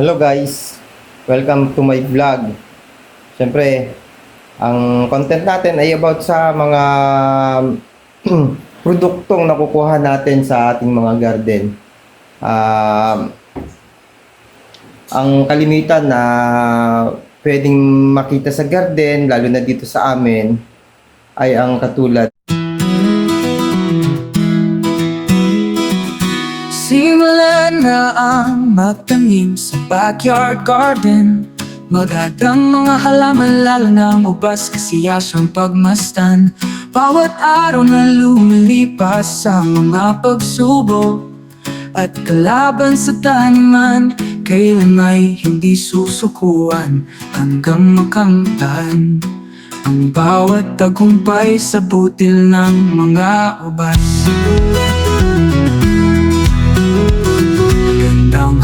Hello guys, welcome to my vlog. Siyempre, ang content natin ay about sa mga produktong nakukuha natin sa ating mga garden. Ah, ang kalimitan na pwedeng makita sa garden, lalo na dito sa amin, ay ang katulad na ang magtanim sa backyard garden. Magandang mga halaman lalo ang ubas kasiyasang pagmastan. Bawat araw na lumilipas sa mga pagsubok At kalaban sa taniman Kailan ay hindi susukuan hanggang makamtan. Ang bawat tagumpay sa butil ng mga ubas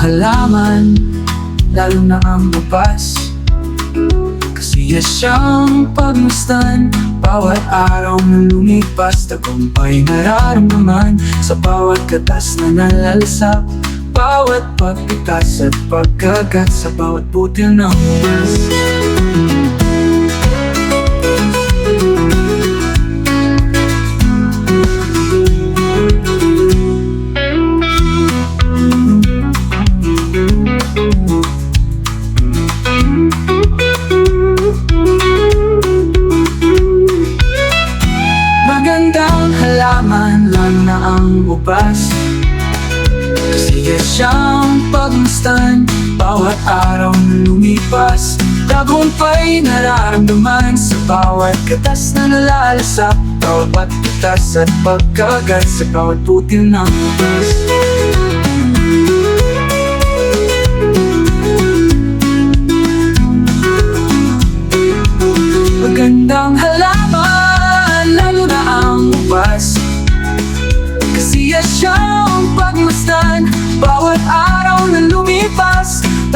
halaman, lalo na ang bupas Kasiya siyang pagmastan Bawat araw na lumipas Tagumpay nararamdaman. Sa bawat katas na nalalasap Bawat pagpitas at pagkagat Sa bawat butil ng ubas araw na lumipas Tagumpay nararamdaman Sa bawat katas na nalalasap Bawat pitas at pagkagat Sa bawat butil ng ubas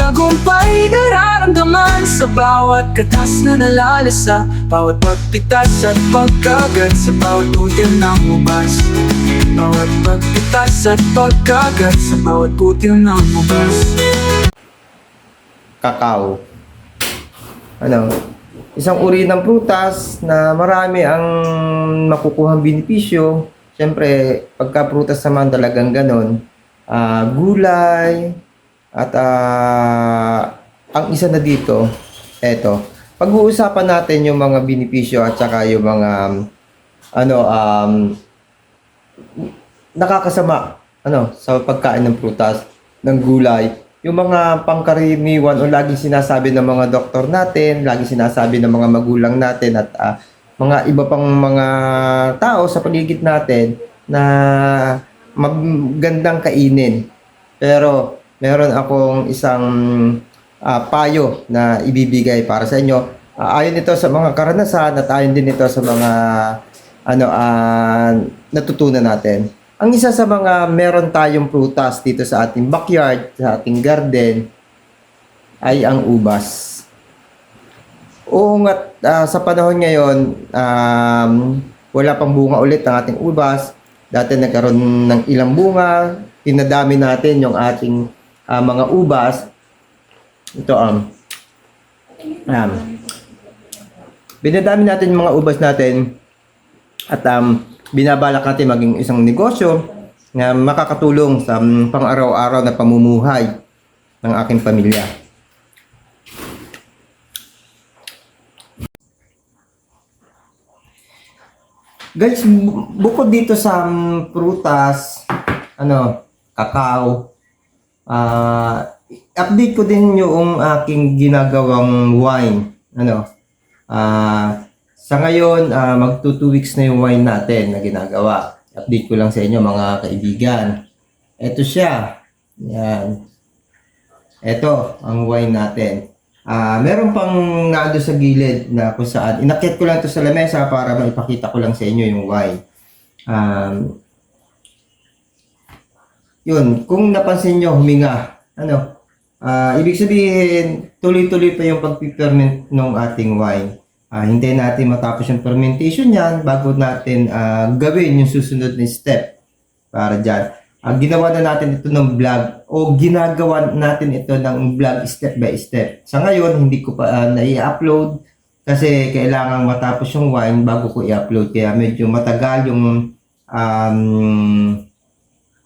Tagumpay nararamdaman Sa bawat katas na nalalasa Bawat pagpitas at pagkagat Sa bawat butil ng ubas Bawat pagpitas at pagkagat Sa bawat butil ng ubas kakao. Ano? Isang uri ng prutas na marami ang makukuhang benepisyo. Siyempre, pagka prutas naman talagang ganon, ah, gulay, at ah, ang isa na dito, eto, pag-uusapan natin yung mga benepisyo at saka yung mga, ano, um, nakakasama, ano, sa pagkain ng prutas, ng gulay, yung mga pangkaraniwan o laging sinasabi ng mga doktor natin, laging sinasabi ng mga magulang natin at ah, mga iba pang mga tao sa paligid natin na magandang kainin. Pero meron akong isang ah, payo na ibibigay para sa inyo. Ah, ayon ito sa mga karanasan at ayon din ito sa mga ano ah, natutunan natin. Ang isa sa mga meron tayong prutas dito sa ating backyard, sa ating garden, ay ang ubas. Oo nga, ah, sa panahon ngayon, um, wala pang bunga ulit ang ating ubas. Dati nagkaroon ng ilang bunga, pinadami natin yung ating ah, mga ubas. Ito um, um, binadami natin mga ubas natin at um, binabalak natin maging isang negosyo na makakatulong sa um, pang-araw-araw na pamumuhay ng aking pamilya. Guys, bu- bukod dito sa um, prutas, ano, kakao, ah, update ko din yung aking ginagawang wine. Ano, ah, sa ngayon, ah, magto 2 weeks na yung wine natin na ginagawa. Update ko lang sa inyo mga kaibigan. Ito siya. Yan. Ito, ang wine natin. Ah, meron pang nando sa gilid na kung saan. Inakyat ko lang to sa lamesa para maipakita ko lang sa inyo yung wine. Um, yun, kung napansin nyo, huminga. Ano? Ah, ibig sabihin, tuloy-tuloy pa yung pagpiperment ng ating wine. Ah, hindi natin matapos yung fermentation yan bago natin ah, gawin yung susunod na step para dyan. ah, ginawa na natin ito ng vlog o ginagawa natin ito ng vlog step by step. Sa ngayon, hindi ko pa ah, na-i-upload kasi kailangan matapos yung wine bago ko i-upload. Kaya medyo matagal yung um,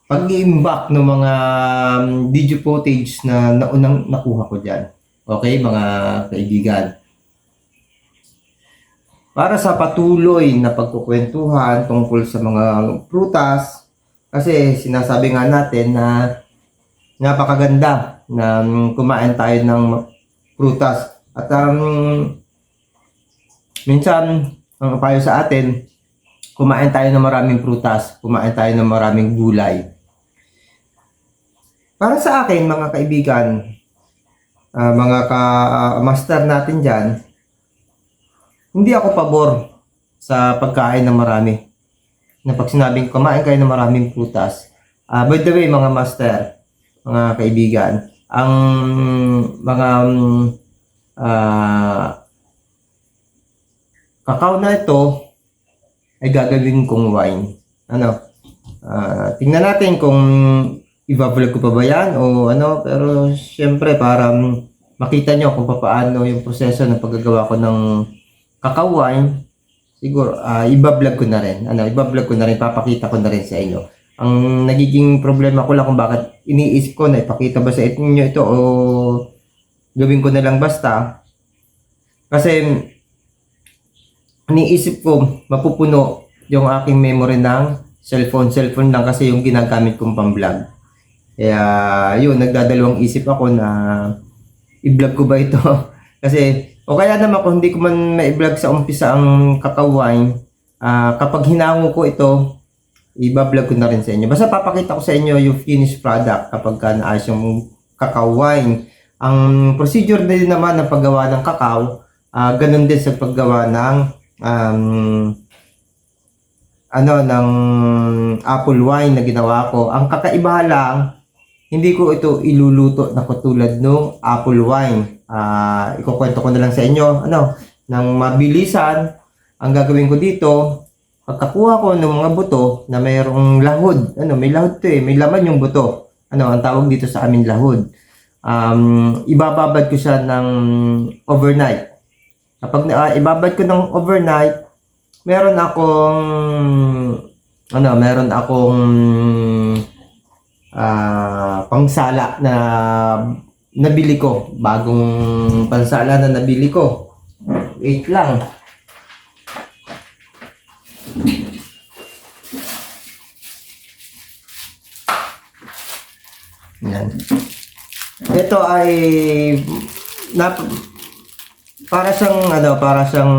pag-iimbak ng mga um, video footage na naunang nakuha ko dyan. Okay, mga kaibigan. Para sa patuloy na pagkukwentuhan tungkol sa mga prutas, kasi sinasabi nga natin na napakaganda na um, kumain tayo ng prutas. At um, minsan, ang payo sa atin, kumain tayo ng maraming prutas, kumain tayo ng maraming gulay. Para sa akin, mga kaibigan, ah, mga ka-master natin dyan, hindi ako pabor sa pagkain ng marami. Na pag sinabing kumain kayo ng maraming prutas. Ah, by the way, mga master, mga kaibigan, ang mga ah, kakao na ito ay gagawin kong wine. Ano? Ah, tingnan natin kung i-vlog ko pa ba yan o ano. Pero syempre para makita nyo kung paano yung proseso ng paggagawa ko ng cacao. Siguro, ah iba-vlog ko na rin. Ano, iba-vlog ko na rin. Papakita ko na rin sa inyo. Ang nagiging problema ko lang kung bakit iniisip ko na ipakita ba sa inyo ito o gawin ko na lang basta. Kasi iniisip ko mapupuno yung aking memory ng cellphone. Cellphone lang kasi yung ginagamit kong pang-vlog. Kaya yun, nagdadalawang isip ako na i-vlog ko ba ito? kasi o kaya naman kung hindi ko man ma-vlog sa umpisa ang cacao wine, ah, kapag hinango ko ito, i-vlog ko na rin sa inyo. Basta papakita ko sa inyo yung finished product kapag ka naayos yung cacao. Ang procedure din naman ng paggawa ng cacao, ah, ganun din sa paggawa ng um, ano ng apple wine na ginawa ko. Ang kakaiba lang, hindi ko ito iluluto na katulad ng apple wine. Ah, ikukwento ko na lang sa inyo, ano, ng mabilisan. Ang gagawin ko dito, pagkakuha ko ng mga buto na mayroong lahod, ano, may lahod to eh, may laman yung buto. Ano, ang tawag dito sa amin lahod. Um, ibababad ko siya ng overnight. Kapag na, ah, ibabad ko ng overnight, meron akong ano, meron akong ah pangsala na nabili ko. Bagong pansala na nabili ko. Wait lang. Yan. Ito ay nap para siyang ano, para siyang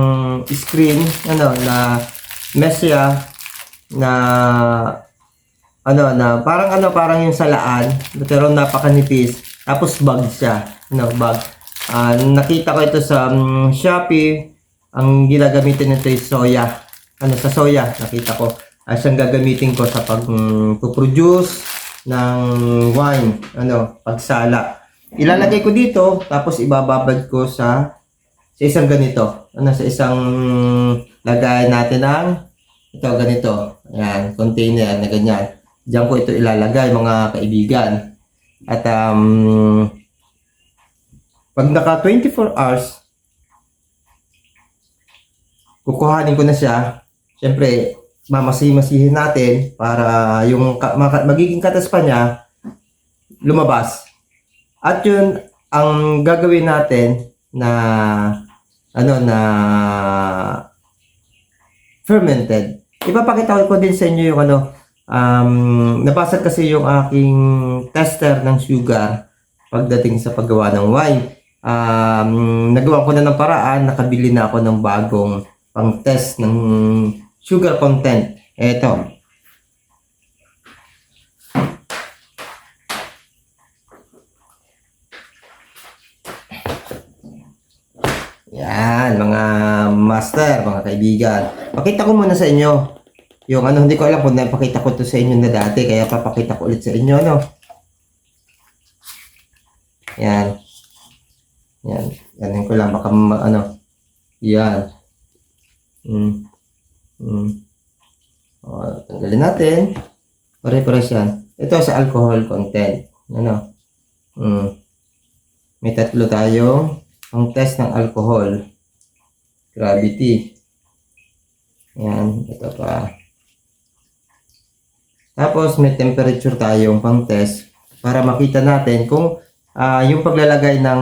screen ano na mesya na ano na parang ano parang yung salaan pero napakanipis tapos bag siya ano bag Ah, nakita ko ito sa um, Shopee. Ang ginagamitin nito is soya. Ano sa soya nakita ko. Ay siyang gagamitin ko sa pag um, produce ng wine ano pagsala. Ilalagay ko dito tapos ibababad ko sa sa isang ganito. Ano sa isang lagay natin ng ito ganito. Ayan container na ganyan diyan ko ito ilalagay mga kaibigan. At um pag naka 24 hours kukuhanin ko na siya. Syempre mamasi-masihin natin para yung ka- magiging katas pa niya lumabas. At yun ang gagawin natin na ano na fermented. Ipapakita ko din sa inyo yung ano um nabasag kasi yung aking tester ng sugar pagdating sa paggawa ng wine. Um, nagawa ko na ng paraan, nakabili na ako ng bagong pang-test ng sugar content. Eto. Yan, mga master, mga kaibigan. Pakita ko muna sa inyo. Yung ano, hindi ko alam kung napakita ko to sa inyo na dati, kaya papakita ko ulit sa inyo, no? Yan. Yan. Ganun ko lang, baka ma- ano. Yan. Mm. Mm. O, tanggalin natin. Pare-pares yan. ito sa alcohol content. Ano? Mm. May tatlo tayong ang test ng alcohol. Gravity. Yan, ito pa. Tapos may temperature tayong pang test para makita natin kung ah, yung paglalagay ng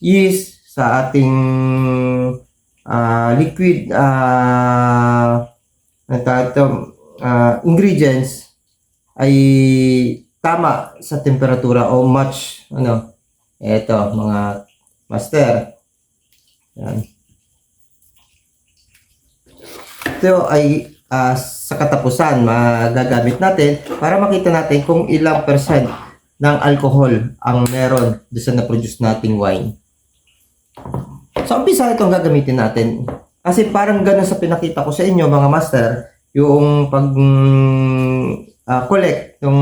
yeast sa ating ah, liquid ito? Ah, ingredients ay tama sa temperatura o match ano eto mga master yan ito ay ah, sa katapusan magagamit natin para makita natin kung ilang percent ng alcohol ang meron doon sa na-produce nating wine. Sa umpisa itong gagamitin natin. Kasi parang gano'n sa pinakita ko sa inyo mga master, yung pag ah, collect, yung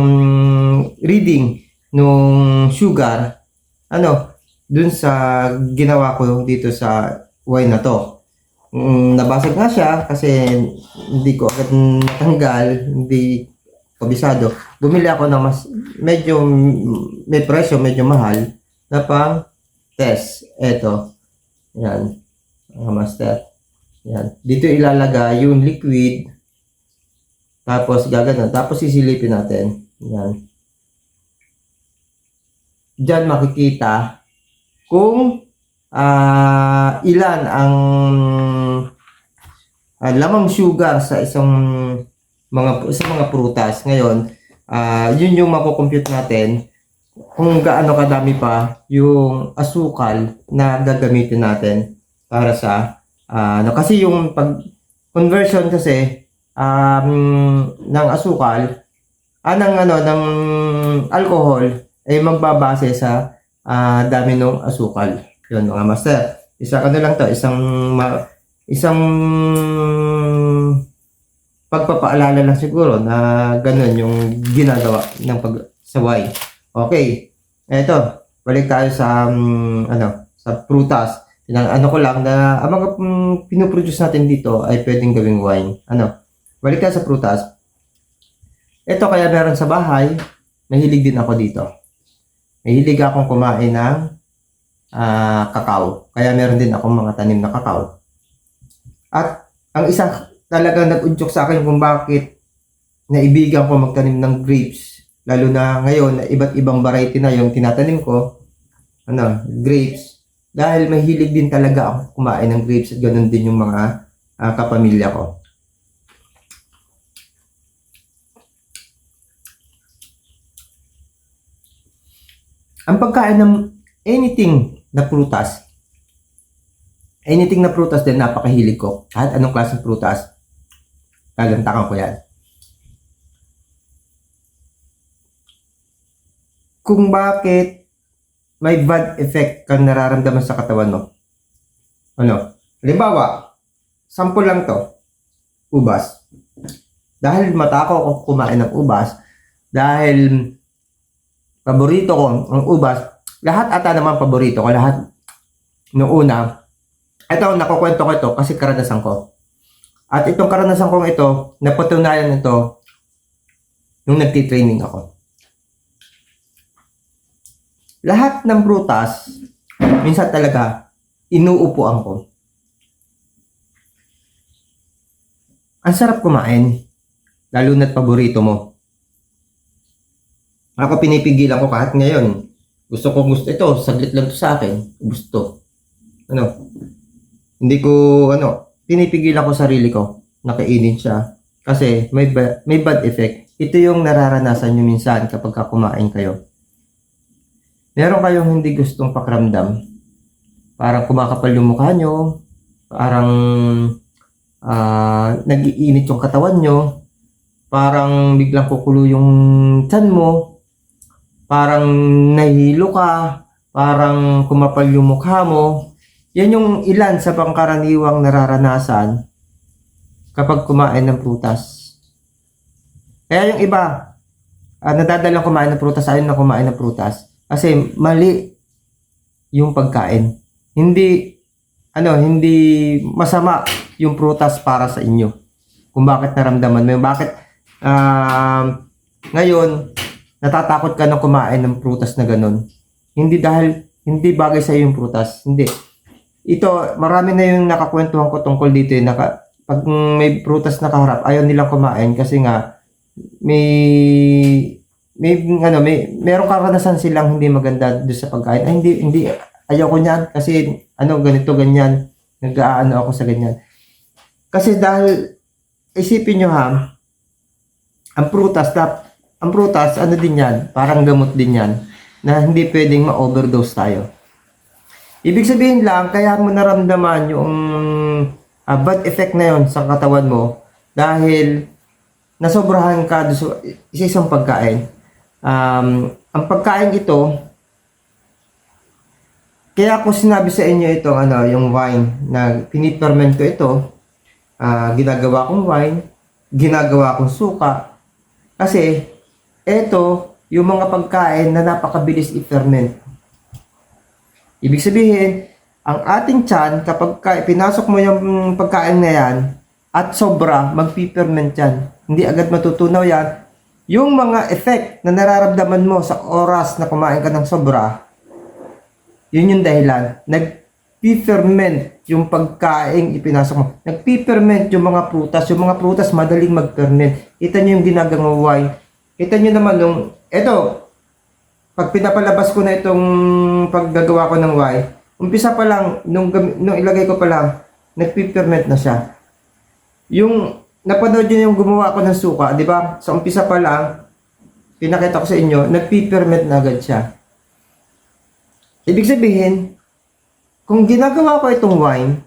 reading nung sugar, ano, dun sa ginawa ko dito sa wine na to. Mm, nabasag nga siya kasi hindi ko agad natanggal, hindi kabisado. Bumili ako ng mas medyo may presyo medyo mahal na pang test. Eto. Yan. Mga master. Yan. Dito ilalagay yung liquid. Tapos gaganon. Tapos sisilipin natin. Yan. Diyan makikita kung ah ilan ang ah, lamang sugar sa isang mga sa mga prutas. Ngayon, ah yun yung makukompute natin kung gaano kadami pa yung asukal na gagamitin natin para sa ah, ano kasi yung pag conversion kasi um, ng asukal ah, ng ano ng alcohol ay magbabase sa ah, dami ng asukal. Yun mga master. Isa ano lang to, isang ma- isang pagpapaalala lang siguro na ganun yung ginagawa ng pag sa wine. Okay. Eto, balik tayo sa um, ano, sa prutas. Ano ko lang na ang mga um, pinoproduce natin dito ay pwedeng gawing wine. Ano? Balik tayo sa prutas. Ito kaya meron sa bahay, mahilig din ako dito. Mahilig akong kumain ng ah, kakao. Kaya meron din akong mga tanim na kakao. At ang isa talagang nag-udyok sa akin kung bakit naibigan ko magtanim ng grapes. Lalo na ngayon, na iba't ibang variety na yung tinatanim ko. Ano, grapes. Dahil mahilig din talaga ako kumain ng grapes at ganun din yung mga ah, kapamilya ko. Ang pagkain ng anything na prutas, anything na prutas din napakahilig ko. Kahit anong klaseng prutas, Kagantakan ko yan. Kung bakit may bad effect kang nararamdaman sa katawan mo. Ano? Halimbawa, sample lang to. Ubas. Dahil matako ako kumain ng ubas, dahil paborito ko ang ubas, lahat ata naman paborito ko, lahat noong una, ito, nakukwento ko ito kasi karanasan ko. At itong karanasan kong ito, napatunayan ito nung nagtitraining ako. Lahat ng prutas, minsan talaga, inuupuan ko. Ang sarap kumain, lalo na't paborito mo. Ako pinipigilan ko kahit ngayon. Gusto ko gusto ito, saglit lang to sa akin. Gusto. Ano? Hindi ko, ano, pinipigilan ko sarili ko na kainin siya kasi may ba- may bad effect. Ito yung nararanasan nyo minsan kapag ka kumain kayo. Meron kayong hindi gustong pakiramdam. Parang kumakapal yung mukha nyo. Parang ah, nag-iinit yung katawan nyo. Parang biglang kukulo yung tiyan mo. Parang nahihilo ka. Parang kumapal yung mukha mo. Yan yung ilan sa pangkaraniwang nararanasan kapag kumain ng prutas. Kaya yung iba, uh, nadadalang kumain ng prutas, ayaw na kumain ng prutas. Kasi mali yung pagkain. Hindi, ano, hindi masama yung prutas para sa inyo. Kung bakit naramdaman mo, bakit, um, Ngayon, natatakot ka na kumain ng prutas na ganun. Hindi dahil hindi bagay sa yung prutas. Hindi. Ito, marami na yung nakakwentuhan ko tungkol dito. eh, Naka, pag may prutas na kaharap, ayaw nilang kumain kasi nga may may ano may merong karanasan silang hindi maganda doon sa pagkain. Ay hindi hindi ayaw ko niyan kasi ano ganito ganyan. Nag-aano ako sa ganyan. Kasi dahil isipin nyo ha, ang prutas tap ang prutas ano din yan, parang gamot din yan na hindi pwedeng ma-overdose tayo. Ibig sabihin lang, kaya mo naramdaman yung ah, bad effect na yon sa katawan mo dahil nasobrahan ka sa isa isang pagkain. Um, ang pagkain ito, kaya ako sinabi sa inyo itong ano, yung wine na piniperment ko ito, ah, ginagawa kong wine, ginagawa kong suka. Kasi, ito, yung mga pagkain na napakabilis i-ferment. Ibig sabihin, ang ating tiyan, kapag ka, pinasok mo yung pagkain na yan, at sobra, magpiperment yan. Hindi agad matutunaw yan. Yung mga effect na nararamdaman mo sa oras na kumain ka ng sobra, yun yung dahilan. Nag-ferment yung pagkain ipinasok mo. Nag-ferment yung mga prutas. Yung mga prutas madaling mag-ferment. Kita nyo yung ginagawang wine. Kita nyo naman nung, eto, pag pinapalabas ko na itong paggagawa ko ng wine, umpisa pa lang, nung, nung ilagay ko pa lang, nag-ferment na siya. Yung, napanood nyo yung gumawa ko ng suka, di ba? Sa umpisa pa lang, pinakita ko sa inyo, nag-ferment na agad siya. Ibig sabihin, kung ginagawa ko itong wine,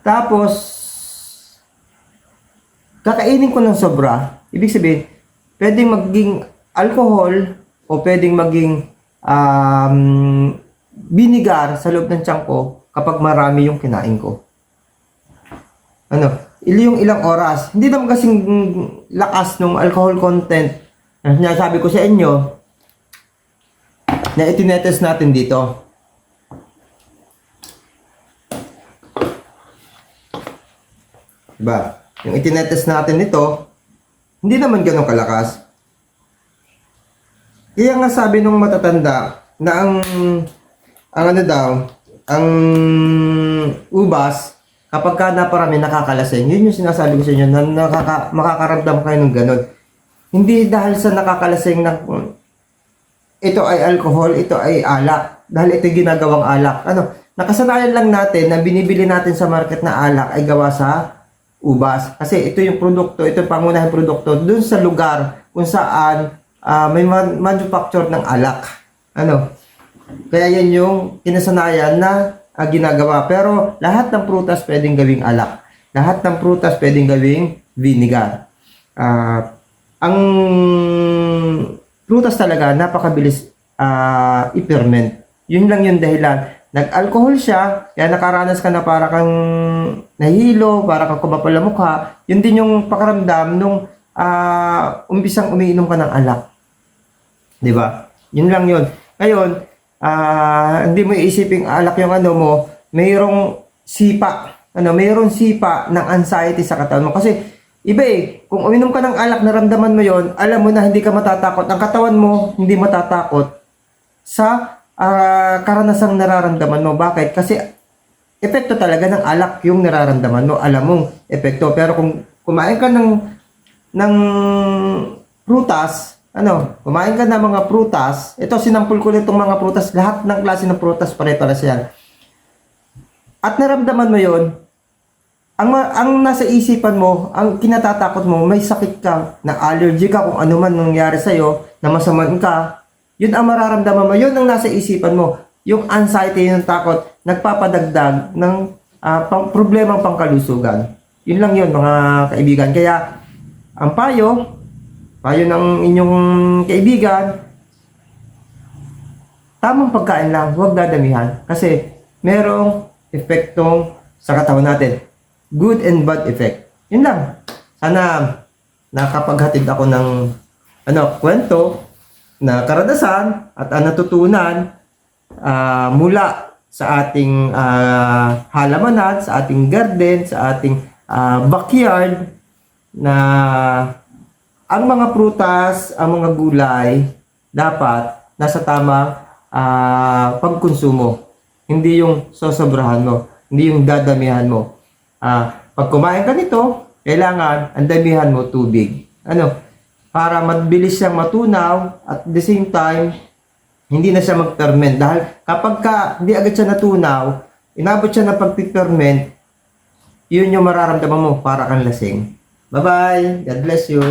tapos, kakainin ko ng sobra, ibig sabihin, pwedeng maging alcohol o pwedeng maging um, vinegar sa loob ng tiyan ko kapag marami yung kinain ko. Ano, yung ilang oras. Hindi naman kasing lakas ng alcohol content na sinasabi ko sa inyo na itinetes natin dito. Diba? Yung itinetes natin nito, hindi naman ganun kalakas. Kaya nga sabi nung matatanda na ang ang ano daw, ang ubas, kapag ka naparami nakakalasing, yun yung sinasabi ko sa inyo na nakaka, makakaramdam kayo ng ganun. Hindi dahil sa nakakalasing na ito ay alcohol, ito ay alak. Dahil ito ginagawang alak. Ano, nakasanayan lang natin na binibili natin sa market na alak ay gawa sa ubas. Kasi ito yung produkto, ito yung pangunahing produkto dun sa lugar kung saan ah, may man- manufacture ng alak. Ano? Kaya yan yung kinasanayan na ah, ginagawa. Pero lahat ng prutas pwedeng gawing alak. Lahat ng prutas pwedeng gawing vinegar. Ah, ang prutas talaga napakabilis ah, i-ferment. Yun lang yung dahilan. Nag-alcohol siya, kaya nakaranas ka na para kang nahilo, para kang kumapal ang mukha. Yun din yung pakaramdam nung ah, umpisang umiinom ka ng alak. ba? Yun lang yun. Ngayon, ah, hindi mo iisiping alak yung ano mo, mayroong sipa. Ano, mayroong sipa ng anxiety sa katawan mo. Kasi, iba eh, kung uminom ka ng alak, naramdaman mo yon alam mo na hindi ka matatakot. Ang katawan mo, hindi matatakot sa ah, karanasang nararamdaman mo. Bakit? Kasi, epekto talaga ng alak yung nararamdaman mo. Alam mong epekto. Pero kung kumain ka ng, ng prutas, ano, kumain ka ng mga prutas, ito sinampul ko nitong mga prutas, lahat ng klase ng prutas pare-pares yan. At naramdaman mo yon ang, ang nasa isipan mo, ang kinatatakot mo, may sakit ka, na allergy ka, kung ano man nangyari sa'yo, na masaman ka, yun ang mararamdaman mo, yun ang nasa isipan mo. Yung anxiety, yung takot, nagpapadagdag ng ah, pang, problemang pangkalusugan. Yun lang yun, mga kaibigan. Kaya, ang payo, payo ng inyong kaibigan, tamang pagkain lang, huwag dadamihan. Kasi, merong epektong sa katawan natin. Good and bad effect. Yun lang. Sana nakapaghatid ako ng ano, kwento na karanasan at ang natutunan ah, mula sa ating ah, halamanan, sa ating garden, sa ating ah, backyard na ang mga prutas, ang mga gulay, dapat nasa tamang ah, pagkonsumo. Hindi yung sosobrahan mo. Hindi yung dadamihan mo. Ah, pag kumain ka nito, kailangan ang damihan mo tubig. Ano? Para mabilis siyang matunaw at the same time, hindi na siya mag-ferment. Dahil kapag ka, hindi agad siya natunaw, inabot siya ng pag-ferment, yun yung mararamdaman mo para kang lasing. Bye-bye. God bless you.